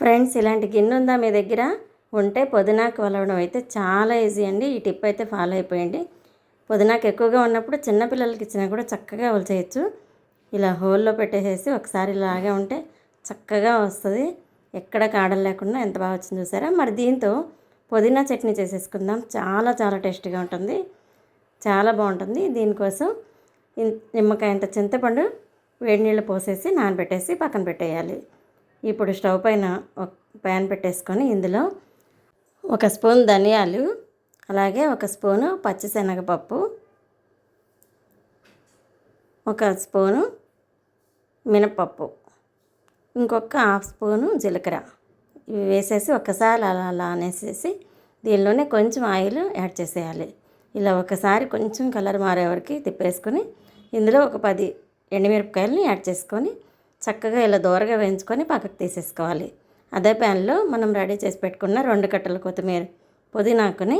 Friends ఇలాంటి గిన్నె ఉందా మీ దగ్గర? ఉంటే పుదీనాకు వలవడం అయితే చాలా ఈజీ అండి. ఈ టిప్ అయితే ఫాలో అయిపోయండి. పుదీనాకు ఎక్కువగా ఉన్నప్పుడు చిన్నపిల్లలకి ఇచ్చినా కూడా చక్కగా వలిచేయచ్చు ఇలా హోల్లో పెట్టేసేసి ఒకసారి ఇలాగే ఉంటే చక్కగా వస్తుంది. ఎక్కడ కాడలు లేకుండా ఎంత బాగా వచ్చింది చూసారా? మరి దీంతో పుదీనా చట్నీ చేసేసుకుందాం. చాలా చాలా టేస్టీగా ఉంటుంది. చాలా బాగుంటుంది. దీనికోసం నిమ్మకాయ అంత చింతపండు వేడి నీళ్ళు పోసేసి నానబెట్టేసి పక్కన పెట్టేయాలి. ఇప్పుడు స్టవ్ పైన ఒక ప్యాన్ పెట్టేసుకొని ఇందులో ఒక స్పూన్ ధనియాలు అలాగే ఒక స్పూను పచ్చిశనగపప్పు ఒక స్పూను మినపప్పు ఇంకొక హాఫ్ స్పూను జీలకర్ర. ఇవి వేసేసి ఒకసారి అలా అలా అనేసేసి దీనిలోనే కొంచెం ఆయిల్ యాడ్ చేసేయాలి. ఇలా ఒకసారి కొంచెం కలర్ మారే వరకు తిప్పేసుకొని ఇందులో ఒక పది ఎండుమిరపకాయలని యాడ్ చేసుకొని చక్కగా ఇలా దూరగా వేయించుకొని పక్కకు తీసేసుకోవాలి. అదే ప్యాన్లో మనం రెడీ చేసి పెట్టుకున్న రెండు కట్టల కొత్తిమీర పుదీనాకుని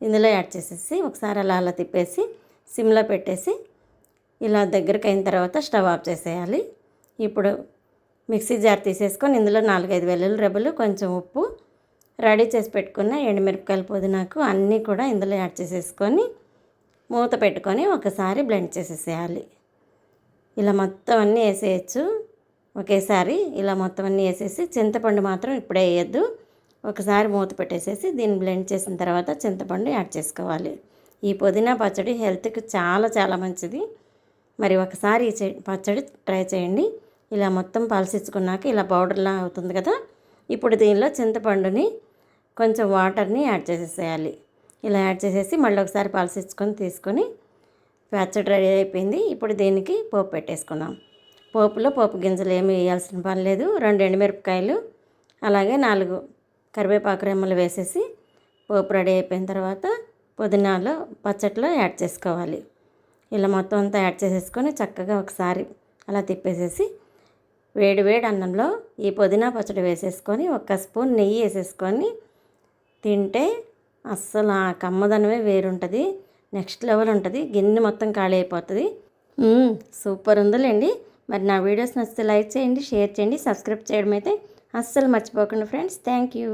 ఇందులో యాడ్ చేసేసి ఒకసారి అలా అలా తిప్పేసి సిమ్లో పెట్టేసి ఇలా దగ్గరికి అయిన తర్వాత స్టవ్ ఆఫ్ చేసేయాలి. ఇప్పుడు మిక్సీ జార్ తీసేసుకొని ఇందులో నాలుగైదు వెల్లుల్లి రెబ్బలు కొంచెం ఉప్పు రెడీ చేసి పెట్టుకున్న ఎండుమిరపకాయలు పుదీనాకు అన్నీ కూడా ఇందులో యాడ్ చేసేసుకొని మూత పెట్టుకొని ఒకసారి బ్లెండ్ చేసేసేయాలి. ఇలా మొత్తం అన్నీ వేసేయచ్చు. ఒకేసారి ఇలా మొత్తం అన్నీ వేసేసి చింతపండు మాత్రం ఇప్పుడే వేయద్దు. ఒకసారి మూత పెట్టేసేసి దీన్ని బ్లెండ్ చేసిన తర్వాత చింతపండు యాడ్ చేసుకోవాలి. ఈ పుదీనా పచ్చడి హెల్త్కి చాలా చాలా మంచిది. మరి ఒకసారి ఈ పచ్చడి ట్రై చేయండి. ఇలా మొత్తం పలసించుకున్నాక ఇలా పౌడర్లా అవుతుంది కదా? ఇప్పుడు దీనిలో చింతపండుని కొంచెం వాటర్ని యాడ్ చేసేసేయాలి. ఇలా యాడ్ చేసేసి మళ్ళీ ఒకసారి పలసించుకొని తీసుకొని పచ్చడి రెడీ అయిపోయింది. ఇప్పుడు దీనికి పోపు పెట్టేసుకుందాం. పోపులో పోపు గింజలు ఏమి వేయాల్సిన పని లేదు. రెండు ఎండుమిరపకాయలు అలాగే నాలుగు కరివేపాకు రెమ్మలు వేసేసి పోపు రెడీ అయిపోయిన తర్వాత పుదీనాలో పచ్చట్లో యాడ్ చేసుకోవాలి. ఇలా మొత్తం అంతా యాడ్ చేసేసుకొని చక్కగా ఒకసారి అలా తిప్పేసేసి వేడి వేడి అన్నంలో ఈ పుదీనా పచ్చడి వేసేసుకొని ఒక స్పూన్ నెయ్యి వేసేసుకొని తింటే అస్సలు ఆ కమ్మదనమే వేరుంటుంది. నెక్స్ట్ లెవెల్ ఉంటుంది. గిన్నె మొత్తం ఖాళీ అయిపోతుంది. సూపర్ ఉందిలేండి. మరి నా వీడియోస్ నచ్చితే లైక్ చేయండి షేర్ చేయండి సబ్స్క్రైబ్ చేయడం అయితే అస్సలు మర్చిపోకండి ఫ్రెండ్స్. Thank you.